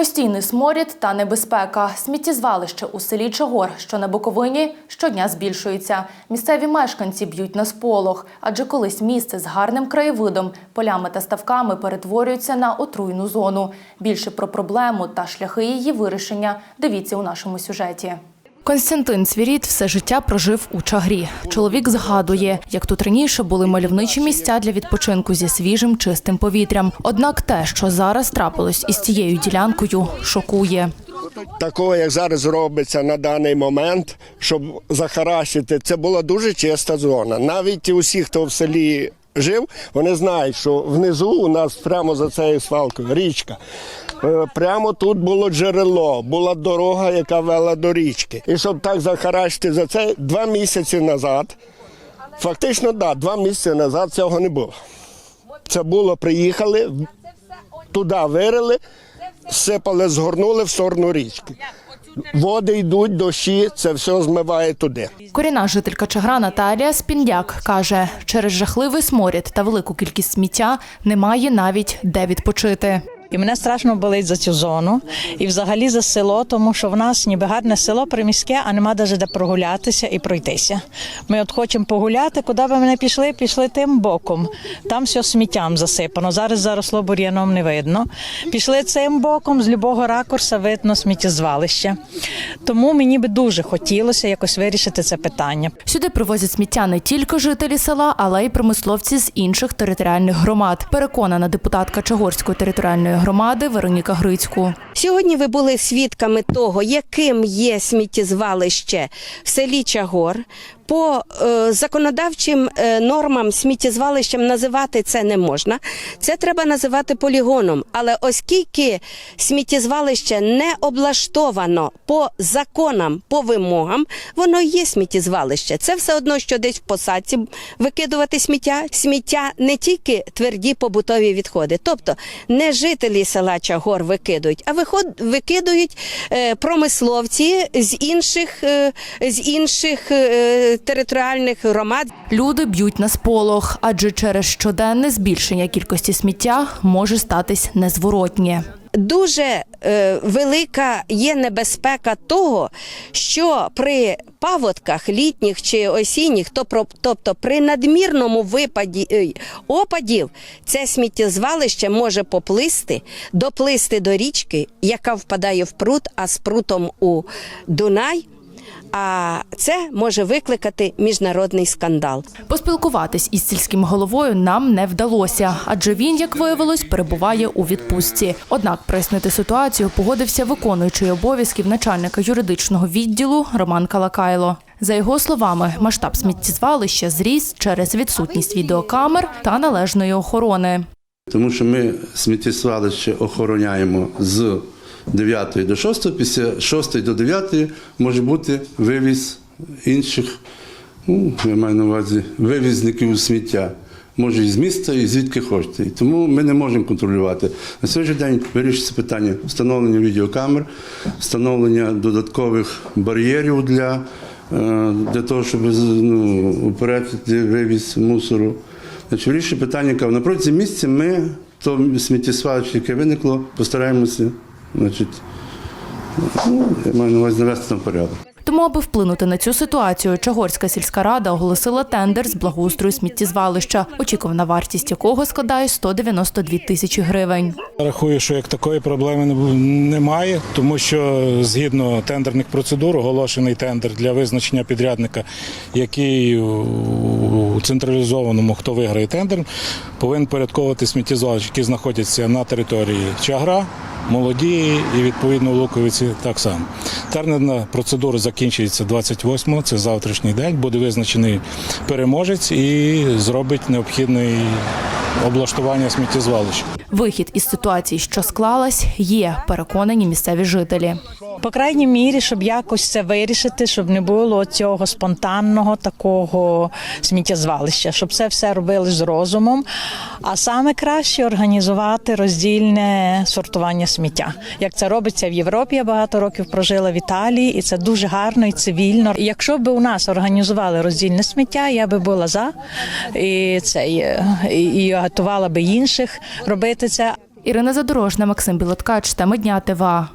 Постійний сморід та небезпека. Сміттєзвалище у селі Чогор, що на Буковині, щодня збільшується. Місцеві мешканці б'ють на сполох, адже колись місце з гарним краєвидом, полями та ставками перетворюється на отруйну зону. Більше про проблему та шляхи її вирішення дивіться у нашому сюжеті. Константин Цвіріт все життя прожив у Чагрі. Чоловік згадує, як тут раніше були мальовничі місця для відпочинку зі свіжим чистим повітрям. Однак те, що зараз трапилось із цією ділянкою, шокує. Такого, як зараз робиться на даний момент, щоб захаращити, це була дуже чиста зона. Навіть усі, хто в селі жив, вони знають, що внизу у нас прямо за цією свалкою річка. Е, Прямо тут було джерело, була дорога, яка вела до річки. І щоб так захаращити за це два місяці назад, фактично, да, два місяці назад цього не було. Це було, приїхали, туди вирили, сипали, згорнули в сторону річки. Води йдуть, дощі, це все змиває туди. Коріна жителька Чагра Наталія Спіндяк каже, через жахливий сморід та велику кількість сміття немає навіть де відпочити. І мене страшно болить за цю зону і взагалі за село, тому що в нас ніби гарне село приміське, а нема навіть де прогулятися і пройтися. Ми от хочемо погуляти, куди би ми не пішли, пішли тим боком. Там все сміттям засипано. Зараз заросло бур'яном не видно. Пішли цим боком, з любого ракурса видно сміттєзвалище. Тому мені би дуже хотілося якось вирішити це питання. Сюди привозять сміття не тільки жителі села, але й промисловці з інших територіальних громад. Переконана депутатка Чагорської територіальної громади Вероніка Грицьку. Сьогодні ви були свідками того, яким є сміттєзвалище в селі Чагор. По е, законодавчим е, нормам сміттєзвалищем називати це не можна. Це треба називати полігоном. Але оскільки сміттєзвалище не облаштовано по законам, по вимогам, воно є сміттєзвалище. Це все одно, що десь в посадці викидувати сміття. Сміття не тільки тверді побутові відходи, тобто не жителі села Чагор викидують, а виход, викидують е, промисловці з інших, з інших територіальних громад. Люди б'ють на сполох, адже через щоденне збільшення кількості сміття може статись незворотнє. Дуже е, велика є небезпека того, що при паводках літніх чи осінніх, тобто при надмірному випаді е, опадів, це сміттєзвалище може поплисти, доплисти до річки, яка впадає в пруд, а з прутом у Дунай. А це може викликати міжнародний скандал. Поспілкуватись із сільським головою нам не вдалося, адже він, як виявилось, перебуває у відпустці. Однак прояснити ситуацію погодився виконуючий обов'язків начальника юридичного відділу Роман Калакайло. За його словами, масштаб сміттєзвалища зріс через відсутність відеокамер та належної охорони. Тому що ми сміттєзвалище охороняємо з 9 до 6, після 6 до 9 може бути вивіз інших, ну, я маю на увазі, вивізників сміття. Може і з міста, і звідки хочете. І тому ми не можемо контролювати. На сьогоднішній день вирішується питання встановлення відеокамер, встановлення додаткових бар'єрів для, е, для того, щоб ну, упередити вивіз мусору. Значить, вирішує питання, яке на протязі місяця ми то сміттєзвалище, яке виникло, постараємося, значить, ну, я маю на увазі навести на порядок. Тому, аби вплинути на цю ситуацію, Чагорська сільська рада оголосила тендер з благоустрою сміттєзвалища, очікувана вартість якого складає 192 тисячі гривень. Рахую, що як такої проблеми немає, тому що згідно тендерних процедур оголошений тендер для визначення підрядника, який у централізованому, хто виграє тендер, повинен порядковувати сміттєзвалища, які знаходяться на території Чагра, Молодії і відповідно в Луковиці так само. Тендерна процедура закінчується 28-го, це завтрашній день. Буде визначений переможець і зробить необхідне облаштування сміттєзвалища. Вихід із ситуації, що склалась, є переконані місцеві жителі. По крайній мірі, щоб якось це вирішити, щоб не було цього спонтанного такого сміттєзвалища, щоб це все робили з розумом. А саме краще організувати роздільне сортування сміття. Як це робиться в Європі, я багато років прожила в Італії, і це дуже гарно і цивільно. Якщо б у нас організували роздільне сміття, я би була за і це і, і готувала би інших робити це. Ірина Задорожна, Максим Білоткач, та дня ТВА.